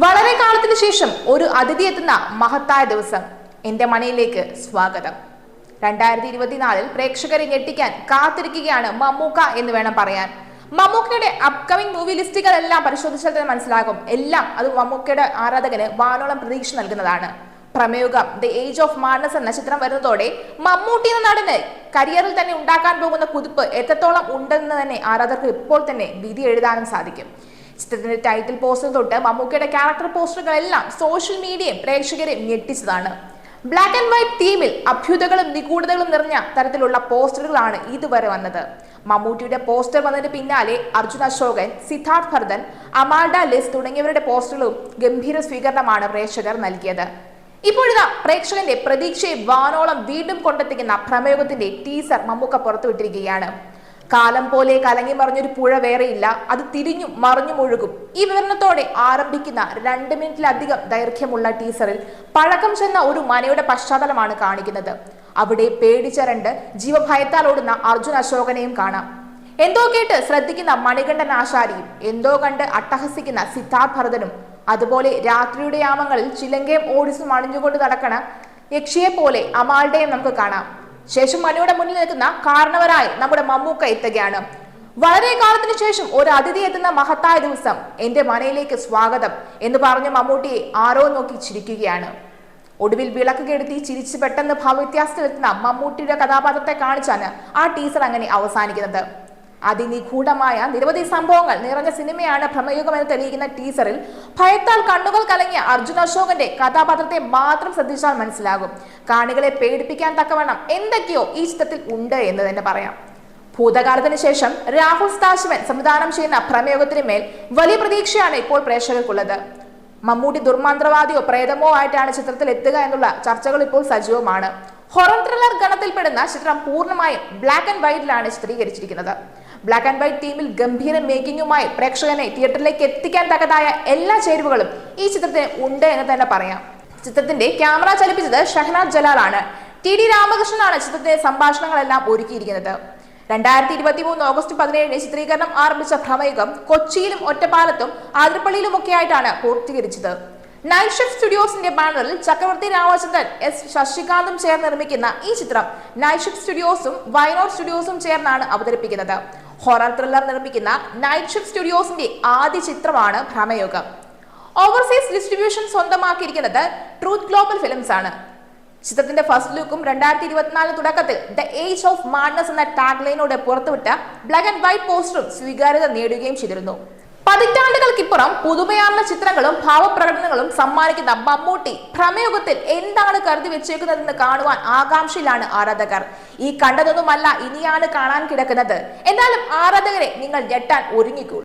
വളരെ കാലത്തിന് ശേഷം ഒരു അതിഥി എത്തുന്ന മഹത്തായ ദിവസം. എന്റെ മണിയിലേക്ക് സ്വാഗതം. രണ്ടായിരത്തി ഇരുപത്തിനാലിൽ പ്രേക്ഷകരെ ഞെട്ടിക്കാൻ കാത്തിരിക്കുകയാണ് മമ്മൂക്ക എന്ന് വേണം പറയാൻ. മമ്മൂക്കയുടെ അപ്കമിംഗ് മൂവി ലിസ്റ്റുകൾ എല്ലാം പരിശോധിച്ചാൽ തന്നെ മനസ്സിലാകും. എല്ലാം അത് മമ്മൂക്കയുടെ ആരാധകന് വാനോളം പ്രതീക്ഷ നൽകുന്നതാണ്. Bramayugam the age of madness എന്ന ചിത്രം വരുന്നതോടെ മമ്മൂട്ടി എന്ന നടന് കരിയറിൽ തന്നെ ഉണ്ടാക്കാൻ പോകുന്ന കുതിപ്പ് എത്രത്തോളം ഉണ്ടെന്ന് തന്നെ ആരാധകർക്ക് ഇപ്പോൾ തന്നെ വിധി എഴുതാനും സാധിക്കും. ചിത്രത്തിന്റെ ടൈറ്റിൽ പോസ്റ്റർ തൊട്ട് മമ്മൂക്കയുടെ ക്യാരക്ടർ പോസ്റ്ററുകളെല്ലാം സോഷ്യൽ മീഡിയയും പ്രേക്ഷകരെ ഞെട്ടിച്ചതാണ്. ബ്ലാക്ക് ആൻഡ് വൈറ്റ് തീമിൽ അഭ്യുതകളും നിഗൂഢതകളും നിറഞ്ഞ തരത്തിലുള്ള പോസ്റ്ററുകളാണ് ഇതുവരെ വന്നത്. മമ്മൂട്ടിയുടെ പോസ്റ്റർ വന്നതിന് പിന്നാലെ അർജുൻ അശോകൻ സിദ്ധാർത്ഥ് ഭർദൻ അമാൽഡ ലിസ് തുടങ്ങിയവരുടെ പോസ്റ്ററുകളും ഗംഭീര സ്വീകരണമാണ് പ്രേക്ഷകർ നൽകിയത്. ഇപ്പോഴിതാ പ്രേക്ഷകന്റെ പ്രതീക്ഷയെ വാനോളം വീണ്ടും കൊണ്ടെത്തിക്കുന്ന പ്രമേയത്തിന്റെ ടീസർ മമ്മൂക്ക പുറത്തുവിട്ടിരിക്കുകയാണ്. കാലം പോലെ കലങ്ങി മറിഞ്ഞൊരു പുഴ വേറെയില്ല അത് തിരിഞ്ഞു മറിഞ്ഞു മുഴുകും ഈ വിവരണത്തോടെ ആരംഭിക്കുന്ന രണ്ട് മിനിറ്റിലധികം ദൈർഘ്യമുള്ള ടീസറിൽ പഴക്കം ചെന്ന ഒരു മനയുടെ പശ്ചാത്തലമാണ് കാണിക്കുന്നത്. അവിടെ പേടിച്ചരണ്ട് ജീവഭയത്താൽ ഓടുന്ന അർജുൻ അശോകനെയും കാണാം. എന്തോ കേട്ട് ശ്രദ്ധിക്കുന്ന മണികണ്ഠൻ ആശാരിയും എന്തോ കണ്ട് അട്ടഹസിക്കുന്ന സിദ്ധാർത്ഥ് ഭരതനും അതുപോലെ രാത്രിയുടെ യാമങ്ങളിൽ ചിലങ്കയും ഓടിസും അണിഞ്ഞുകൊണ്ട് നടക്കണ യക്ഷിയെ പോലെ അമാളുടെയും നമുക്ക് കാണാം. ശേഷം മണിയുടെ മുന്നിൽ നിൽക്കുന്ന കാരണവരായി നമ്മുടെ മമ്മൂക്ക എത്തുകയാണ്. വളരെ കാലത്തിന് ശേഷം ഒരു അതിഥി എത്തുന്ന മഹത്തായ ദിവസം. എന്റെ മനയിലേക്ക് സ്വാഗതം എന്ന് പറഞ്ഞ മമ്മൂട്ടിയെ ആരോ നോക്കി ചിരിക്കുകയാണ്. ഒടുവിൽ വിളക്ക് കെടുത്തി ചിരിച്ച് പെട്ടെന്ന് ഭാവവ്യത്യാസത്തിലെത്തുന്ന മമ്മൂട്ടിയുടെ കഥാപാത്രത്തെ കാണിച്ചാണ് ആ ടീസർ അങ്ങനെ അവസാനിക്കുന്നത്. അതിനിഗൂഢമായ നിരവധി സംഭവങ്ങൾ നിറഞ്ഞ സിനിമയാണ് ഭ്രമയുഗം എന്ന് തെളിയിക്കുന്ന ടീസറിൽ. ഭയത്താൽ കണ്ണുകൾ കലങ്ങിയ അർജുൻ അശോകന്റെ കഥാപാത്രത്തെ മാത്രം ശ്രദ്ധിച്ചാൽ മനസ്സിലാകും. കാണികളെ പേടിപ്പിക്കാൻ തക്കവണ്ണം എന്തൊക്കെയോ ഈ ചിത്രത്തിൽ ഉണ്ട് എന്ന് തന്നെ പറയാം. ഭൂതകാലത്തിന് ശേഷം രാഹുൽ സ്ഥാശിവൻ സംവിധാനം ചെയ്യുന്ന ഭ്രമയോഗത്തിന് മേൽ വലിയ പ്രതീക്ഷയാണ് ഇപ്പോൾ പ്രേക്ഷകർക്കുള്ളത്. മമ്മൂട്ടി ദുർമാന്ത്രവാദിയോ പ്രേതമോ ആയിട്ടാണ് ചിത്രത്തിൽ എത്തുക എന്നുള്ള ചർച്ചകൾ ഇപ്പോൾ സജീവമാണ്. ഹൊറർ ത്രില്ലർ ഗണത്തിൽപ്പെടുന്ന ചിത്രം പൂർണമായും ബ്ലാക്ക് ആൻഡ് വൈറ്റിലാണ് ചിത്രീകരിച്ചിരിക്കുന്നത്. ബ്ലാക്ക് ആൻഡ് വൈറ്റ് ടീമിൽ ഗംഭീര മേക്കിങ്ങുമായി പ്രേക്ഷകനെ തിയേറ്ററിലേക്ക് എത്തിക്കാൻ തക്കതായ എല്ലാ ചേരുവകളും ഈ ചിത്രത്തിന് ഉണ്ട് എന്ന് തന്നെ പറയാം. ചിത്രത്തിന്റെ ക്യാമറ ചലിപ്പിച്ചത് ഷഹനാദ് ജലാലാണ്. ടി ഡി രാമകൃഷ്ണനാണ് ചിത്രത്തിന്റെ സംഭാഷണങ്ങളെല്ലാം ഒരുക്കിയിരിക്കുന്നത്. രണ്ടായിരത്തി ഇരുപത്തി മൂന്ന് ഓഗസ്റ്റ് പതിനേഴിന് ചിത്രീകരണം ആരംഭിച്ച ഭ്രമയുഗം കൊച്ചിയിലും ഒറ്റപ്പാലത്തും ആതിരപ്പള്ളിയിലുമൊക്കെയായിട്ടാണ് പൂർത്തീകരിച്ചത്. നൈറ്റ് സ്റ്റുഡിയോസിന്റെ ബാനറിൽ ചക്രവർത്തി രാമചന്ദ്രൻ എസ് ശശികാന്തും ചേർന്ന് നിർമ്മിക്കുന്ന ഈ ചിത്രം നൈറ്റ് സ്റ്റുഡിയോസും വയനോട് സ്റ്റുഡിയോസും ചേർന്നാണ് അവതരിപ്പിക്കുന്നത്. ഹൊറർ ത്രില്ലർ നിർമ്മിക്കുന്ന നൈറ്റ് ഷിഫ്റ്റ് സ്റ്റുഡിയോസിന്റെ ആദ്യ ചിത്രമാണ് ഭ്രമയുഗം. ഓവർസീസ് ഡിസ്ട്രിബ്യൂഷൻ സ്വന്തമാക്കിയിരിക്കുന്നത് ട്രൂത്ത് ഗ്ലോബൽ ഫിലിംസ് ആണ്. ചിത്രത്തിന്റെ ഫസ്റ്റ് ലുക്കും രണ്ടായിരത്തി ഇരുപത്തിനാല് തുടക്കത്തിൽ ദ ഏജ് ഓഫ് മാഡ്നസ് എന്ന ടാഗ് ലൈനോടെ പുറത്തുവിട്ട ബ്ലാക്ക് ആൻഡ് വൈറ്റ് പോസ്റ്ററും സ്വീകാര്യത നേടുകയും ചെയ്തിരുന്നു. പതിറ്റാണ്ടുകൾക്കിപ്പുറം പുതുമയാർന്ന ചിത്രങ്ങളും ഭാവപ്രകടനങ്ങളും സമ്മാനിക്കുന്ന മമ്മൂട്ടി ഭ്രമയുഗത്തിൽ എന്താണ് കരുതി വെച്ചേക്കുന്നതെന്ന് കാണുവാൻ ആകാംക്ഷയിലാണ് ആരാധകർ. ഈ കണ്ടതൊന്നുമല്ല ഇനിയാണ് കാണാൻ കിടക്കുന്നത്. എന്നാലും ആരാധകരെ നിങ്ങൾ ഞെട്ടാൻ ഒരുങ്ങിക്കൂ.